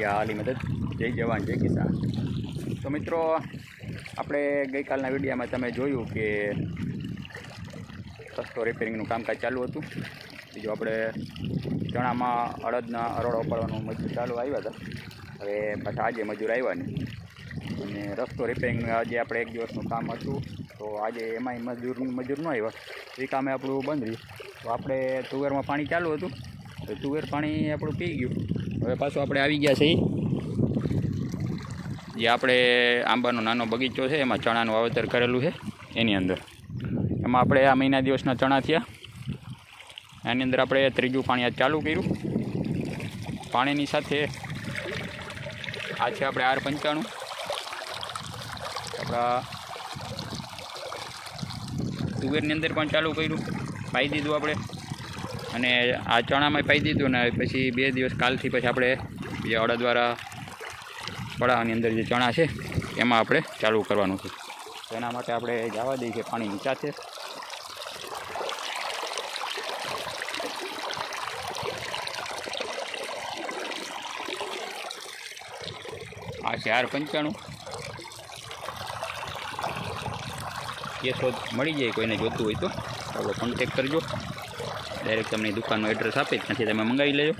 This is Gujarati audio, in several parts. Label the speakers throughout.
Speaker 1: યા આલી મદદ. જય જવાન, જય કિસાન. તો મિત્રો, આપણે ગઈકાલના વિડીયામાં તમે જોયું કે રસ્તો રિપેરિંગનું કામકાજ ચાલુ હતું. બીજું આપણે ચણામાં અડદના અરોડા ઉપાડવાનું મજૂર ચાલુ આવ્યા હતા. હવે પાછા આજે મજૂર આવ્યા નહીં. અને રસ્તો રિપેરિંગનું આજે આપણે એક દિવસનું કામ હતું. તો આજે એમાંય મજૂર મજૂર ન આવ્યા. એ કામે આપણું બંધ રહ્યું. તો આપણે તુવેરમાં પાણી ચાલુ હતું. તો તુવેર પાણી આપણું પી ગયું. હવે પાછું આપણે આવી ગયા છીએ. જે આપણે આંબાનો નાનો બગીચો છે, એમાં ચણાનું વાવેતર કરેલું છે, એની અંદર. એમાં આપણે આ મહિના દિવસના ચણા થયા. એની અંદર આપણે ત્રીજું પાણી આજ ચાલુ કર્યું. પાણીની સાથે આ છે આપણે આર પંચાણું. આપણા તુવેરની અંદર પણ ચાલુ કર્યું. પાઈ દીધું આપણે. અને આ ચણામાં પાઈ દીધું ને પછી બે દિવસ કાલથી પછી આપણે જે અડદવાળા પડાવાની અંદર જે ચણા છે, એમાં આપણે ચાલુ કરવાનું છે. તેના માટે આપણે જવા દઈએ છીએ પાણી નીચાશે આ આર પંચાણું. કેસો મળી જાય કોઈને જોતું હોય તો આપણો કોન્ટેક કરજો. ડાયરેક્ટ તમને દુકાનનું એડ્રેસ આપી જ ત્યાંથી તમે મંગાવી લેજો.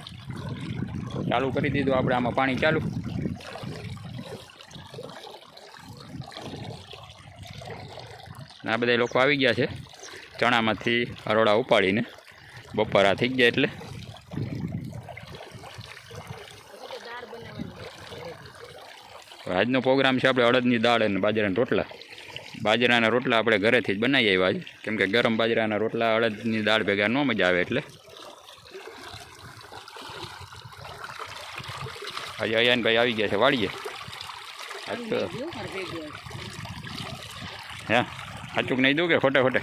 Speaker 1: ચાલુ કરી દીધું, આપણે આમાં પાણી ચાલુ. આ બધા લોકો આવી ગયા છે, ચણામાંથી હરોડા ઉપાડીને. બપોરા થઈ ગયા એટલે. આજનો પ્રોગ્રામ છે આપણે અડદની દાળ અને બાજરાના રોટલા. બાજરાના રોટલા આપણે ઘરેથી જ બનાવી આવ્યા છે. કેમ કે ગરમ બાજરાના રોટલા અડદની દાળ ભેગા ન મજા આવે એટલે. આજે અયાનભાઈ આવી ગયા છે વાળીએ હે સાચું નહીં દઉં કે ખોટે ખોટે?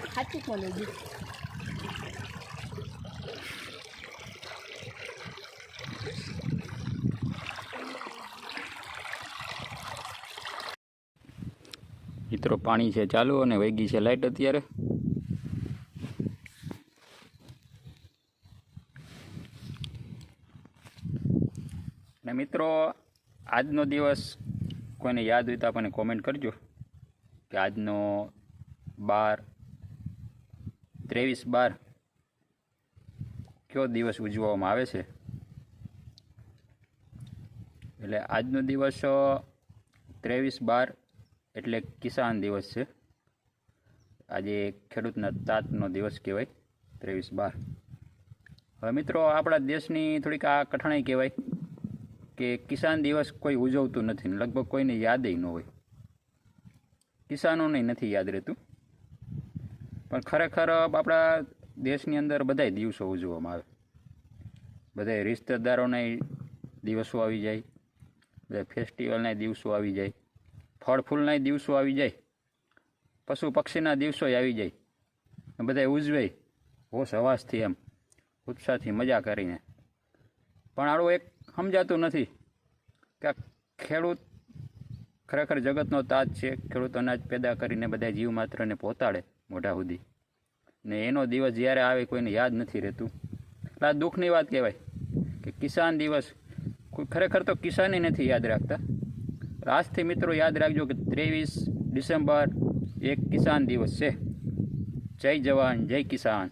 Speaker 1: મિત્રો, પાણી છે ચાલુ અને વૈગી છે લાઇટ અત્યારે. અને મિત્રો, આજનો દિવસ કોઈને યાદ હોય તો આપણને કોમેન્ટ કરજો કે આજનો બાર, ત્રેવીસ બાર કયો દિવસ ઉજવવામાં આવે છે? એટલે આજનો દિવસ ત્રેવીસ બાર એટલે કિસાન દિવસ છે. આજે ખેડૂતના તાતનો દિવસ કહેવાય, ત્રેવીસ બાર. હવે મિત્રો, આપણા દેશની થોડીક આ કઠણાઈ કહેવાય કે કિસાન દિવસ કોઈ ઉજવતું નથી લગભગ કોઈને યાદેય ન હોય. કિસાનોને નથી યાદ રહેતું. પણ ખરેખર આપણા દેશની અંદર બધાય દિવસો ઉજવવામાં આવે. બધાય રિશ્તેદારોના દિવસો આવી જાય બધા ફેસ્ટિવલના દિવસો આવી જાય ફળ ફૂલના દિવસો આવી જાય. પશુ પક્ષીના દિવસો આવી જાય. બધા ઉજવે. હોશ હવાસથી એમ. ઉત્સાહથી મજા કરીને. પણ આડું એક સમજાતું નથી કે ખેડૂત ખરેખર જગતનો તાજ છે. ખેડૂત અનાજ પેદા કરીને બધા જીવ માત્રને પહોંચાડે મોઢા સુધી. ને એનો દિવસ જ્યારે આવે કોઈને યાદ નથી રહેતું. આ દુઃખની વાત કહેવાય કે કિસાન દિવસ ખરેખર તો કિસાને નથી યાદ રાખતા. આજથી મિત્રો યાદ રાખજો કે ત્રેવીસ ડિસેમ્બર એક કિસાન દિવસ છે. જય જવાન, જય કિસાન.